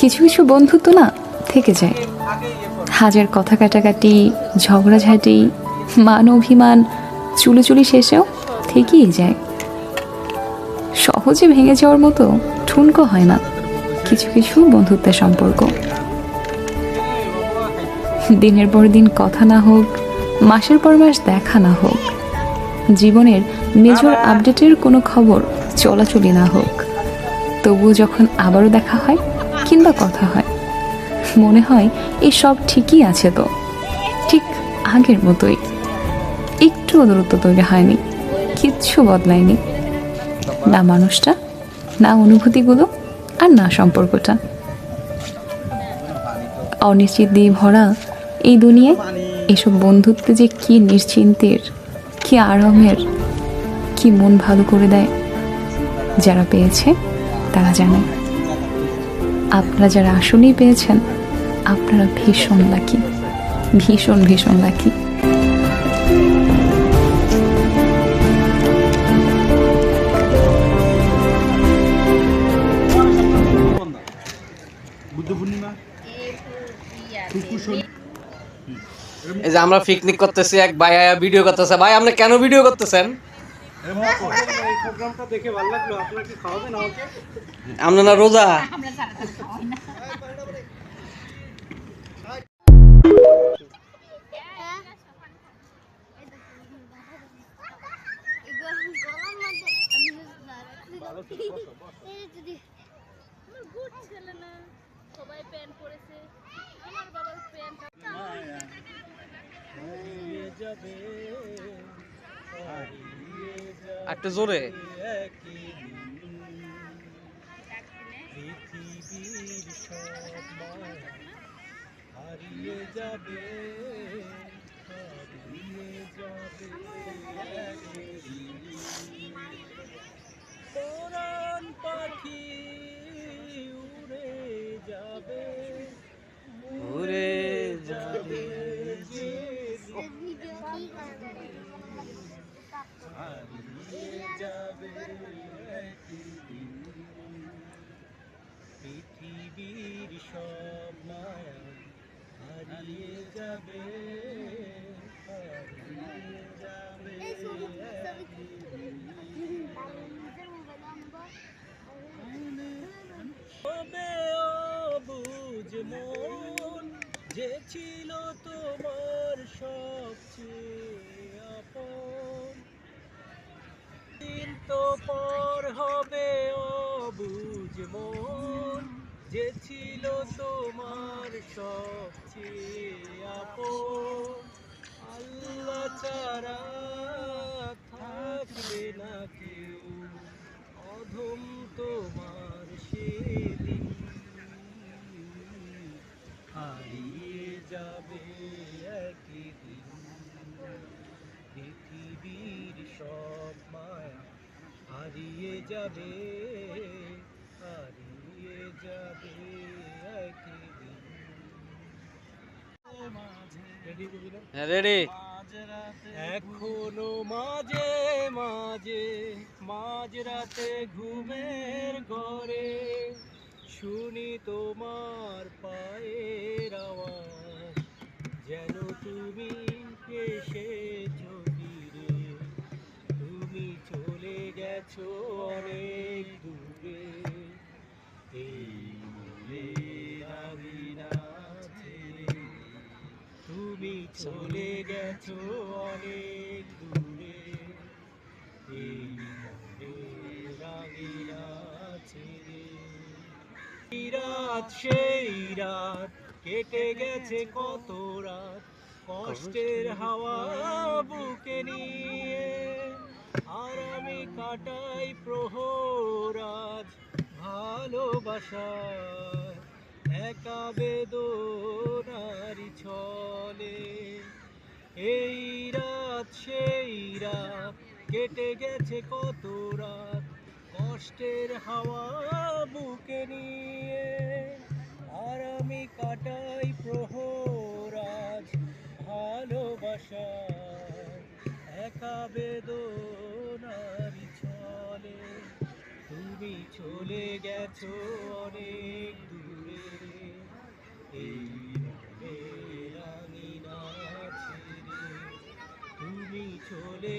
কিছু কিছু বন্ধুত্ব না থেকে যায়। হাজার কথা কাটাকাটি ঝগড়াঝাটি মান অভিমান চুলোচুলি শেষেও থেকেই যায়। সহজে ভেঙে যাওয়ার মতো ঠুনকো হয় না কিছু কিছু বন্ধুত্বের সম্পর্ক। দিনের পর দিন কথা না হোক, মাসের পর মাস দেখা না হোক, জীবনের মেজর আপডেটের কোনো খবর চলাচলি না হোক। তবুও যখন আবারও দেখা হয় কিংবা কথা হয়, মনে হয় এই সব ঠিকই আছে তো। ঠিক আগের মতোই। একটুও দূরত্ব তৈরি হয়নি, কিচ্ছু বদলায়নি। না মানুষটা, না অনুভূতিগুলো আর না সম্পর্কটা। অনিশ্চিত দিয়ে ভরা এই দুনিয়ায় এসব বন্ধুত্বে যে কি নিশ্চিন্তের, কি আরামের, কি মন ভালো করে দেয়, যারা পেয়েছে তারা জানে। আপনারা যারা আসলেই পেয়েছেন, আপনারা ভীষণ লাকি ভীষণ ভীষণ লাকি এই যে আমরা পিকনিক করতেছি, এক ভাই ভিডিও করতেছে। ভাই, আপনি কেন ভিডিও করতেছেন? আমরা না রোজা। সবাই প্যান্ট পরেছে আমার বাবার প্যান্ট একটু জোরে। হারিয়ে যাবে হারিয়ে যাবে পাখি উড়ে যাবে ঘুরে যাবে যাবে পৃথিবীর সব মায়া হারিয়ে যাবে হারিয়ে যাবে। তবে অবুঝ মন যে ছিল তোমার সবচেয়ে আপন দিন তো পর হবে অবুঝ মন, যে ছিল তোমার সবচেয়ে আপন। আল্লাহ ছাড়া থাকবে না কেউ, অধম তোমার সেদিন। হারিয়ে যাবে একদিন, পৃথিবীর সব হারিয়ে যাবে হারিয়ে যাবে একদিন। রেডি এখনও মাঝে মাঝে মাঝরাতে ঘুমের ঘরে শুনি তোমার পায়ের আওয়াজ যেন তুমি তুমি চলে গেছো অনেক দূরে। এই রাত সেই রাত কেটে গেছে কত রাত। কষ্টের হাওয়া বুকে নিয়ে। আর আমি কাটাই প্রহরাজ ভালোবাসায়। একা বেদনারি ছলে। এই রাত, সেই রাত, কেটে গেছে কত রাত। কষ্টের হাওয়া বুকে নিয়ে আর আমি কাটাই প্রহরাজ ভালোবাসা। একা বেদনারি ছলে, তুমি চলে গেছো অনেক দূরে এই মনের আঙিনা ছেড়ে তুমি চলে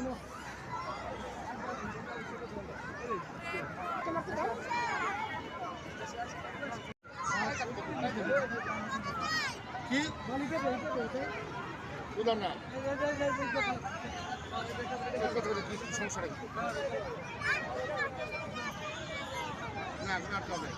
নোট বুঝলাম না। সংসারে। না এখন আর কবে